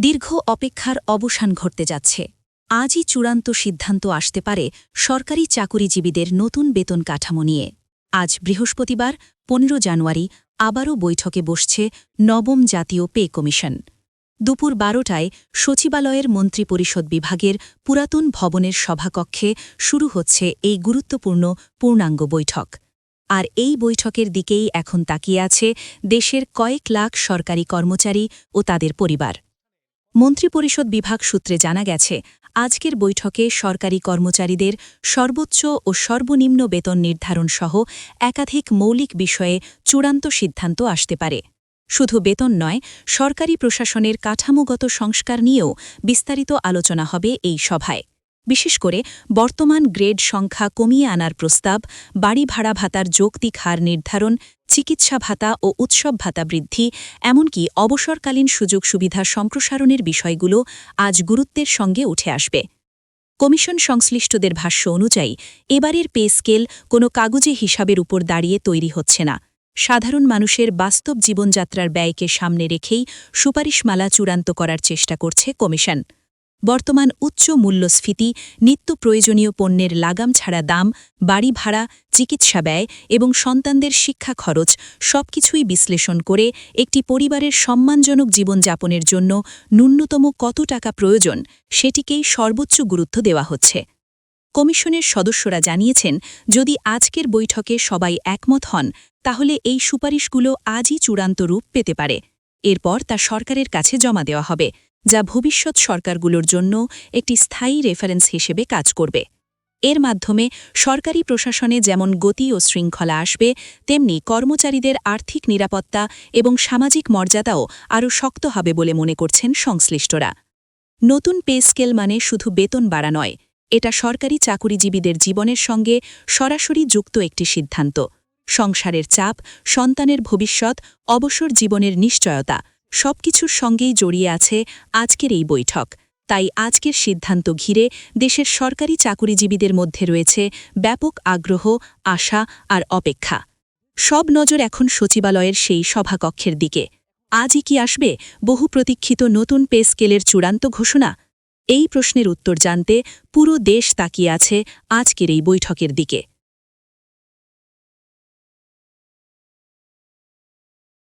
দীর্ঘ অপেক্ষার অবসান ঘটতে যাচ্ছে। আজই চূড়ান্ত সিদ্ধান্ত আসতে পারে সরকারি চাকুরিজীবীদের নতুন বেতন কাঠামো নিয়ে। আজ বৃহস্পতিবার, পনেরো জানুয়ারি, আবারও বৈঠকে বসছে নবম জাতীয় পে কমিশন। দুপুর বারোটায় সচিবালয়ের মন্ত্রিপরিষদ বিভাগের পুরাতন ভবনের সভাকক্ষে শুরু হচ্ছে এই গুরুত্বপূর্ণ পূর্ণাঙ্গ বৈঠক। আর এই বৈঠকের দিকেই এখন তাকিয়ে আছে দেশের কয়েক লাখ সরকারি কর্মচারী ও তাদের পরিবার। মন্ত্রিপরিষদ বিভাগ সূত্রে জানা গেছে, আজকের বৈঠকে সরকারি কর্মচারীদের সর্বোচ্চ ও সর্বনিম্ন বেতন নির্ধারণ সহ একাধিক মৌলিক বিষয়ে চূড়ান্ত সিদ্ধান্ত আসতে পারে। শুধু বেতন নয়, সরকারি প্রশাসনের কাঠামোগত সংস্কার নিয়েও বিস্তারিত আলোচনা হবে এই সভায়। বিশেষ করে বর্তমান গ্রেড সংখ্যা কমিয়ে আনার প্রস্তাব, বাড়ি ভাড়া ভাতার যৌক্তিক হার নির্ধারণ, চিকিৎসা ভাতা ও উৎসব ভাতা বৃদ্ধি, এমনকি অবসরকালীন সুযোগ সুবিধা সম্প্রসারণের বিষয়গুলো আজ গুরুত্বের সঙ্গে উঠে আসবে। কমিশন সংশ্লিষ্টদের ভাষ্য অনুযায়ী, এবারের পে স্কেল কোনো কাগজে হিসাবের উপর দাঁড়িয়ে তৈরি হচ্ছে না। সাধারণ মানুষের বাস্তব জীবনযাত্রার ব্যয়কে সামনে রেখেই সুপারিশমালা চূড়ান্ত করার চেষ্টা করছে কমিশন। বর্তমান উচ্চ মূল্যস্ফীতি, নিত্য প্রয়োজনীয় পণ্যের লাগাম ছাড়া দাম, বাড়ি ভাড়া, চিকিৎসা ব্যয় এবং সন্তানদের শিক্ষা খরচ সবকিছুই বিশ্লেষণ করে একটি পরিবারের সম্মানজনক জীবনযাপনের জন্য ন্যূনতম কত টাকা প্রয়োজন সেটিকেই সর্বোচ্চ গুরুত্ব দেওয়া হচ্ছে। কমিশনের সদস্যরা জানিয়েছেন, যদি আজকের বৈঠকে সবাই একমত হন, তাহলে এই সুপারিশগুলো আজই চূড়ান্ত রূপ পেতে পারে। এরপর তা সরকারের কাছে জমা দেওয়া হবে। যা ভবিষ্যৎ সরকারগুলোর জন্য একটি স্থায়ী রেফারেন্স হিসেবে কাজ করবে। এর মাধ্যমে সরকারি প্রশাসনে যেমন গতি ও শৃঙ্খলা আসবে, তেমনি কর্মচারীদের আর্থিক নিরাপত্তা এবং সামাজিক মর্যাদাও আরও শক্ত হবে বলে মনে করছেন সংশ্লিষ্টরা। নতুন পে স্কেল মানে শুধু বেতন বাড়া নয়, এটা সরকারি চাকুরিজীবীদের জীবনের সঙ্গে সরাসরি যুক্ত একটি সিদ্ধান্ত। সংসারের চাপ, সন্তানের ভবিষ্যৎ, অবসর জীবনের নিশ্চয়তা সবকিছুর সঙ্গেই জড়িয়ে আছে আজকের এই বৈঠক। তাই আজকের সিদ্ধান্ত ঘিরে দেশের সরকারি চাকুরিজীবীদের মধ্যে রয়েছে ব্যাপক আগ্রহ, আশা আর অপেক্ষা। সব নজর এখন সচিবালয়ের সেই সভাকক্ষের দিকে। আজই কি আসবে বহু প্রতীক্ষিত নতুন পে স্কেলের চূড়ান্ত ঘোষণা? এই প্রশ্নের উত্তর জানতে পুরো দেশ তাকিয়ে আছে আজকের এই বৈঠকের দিকে।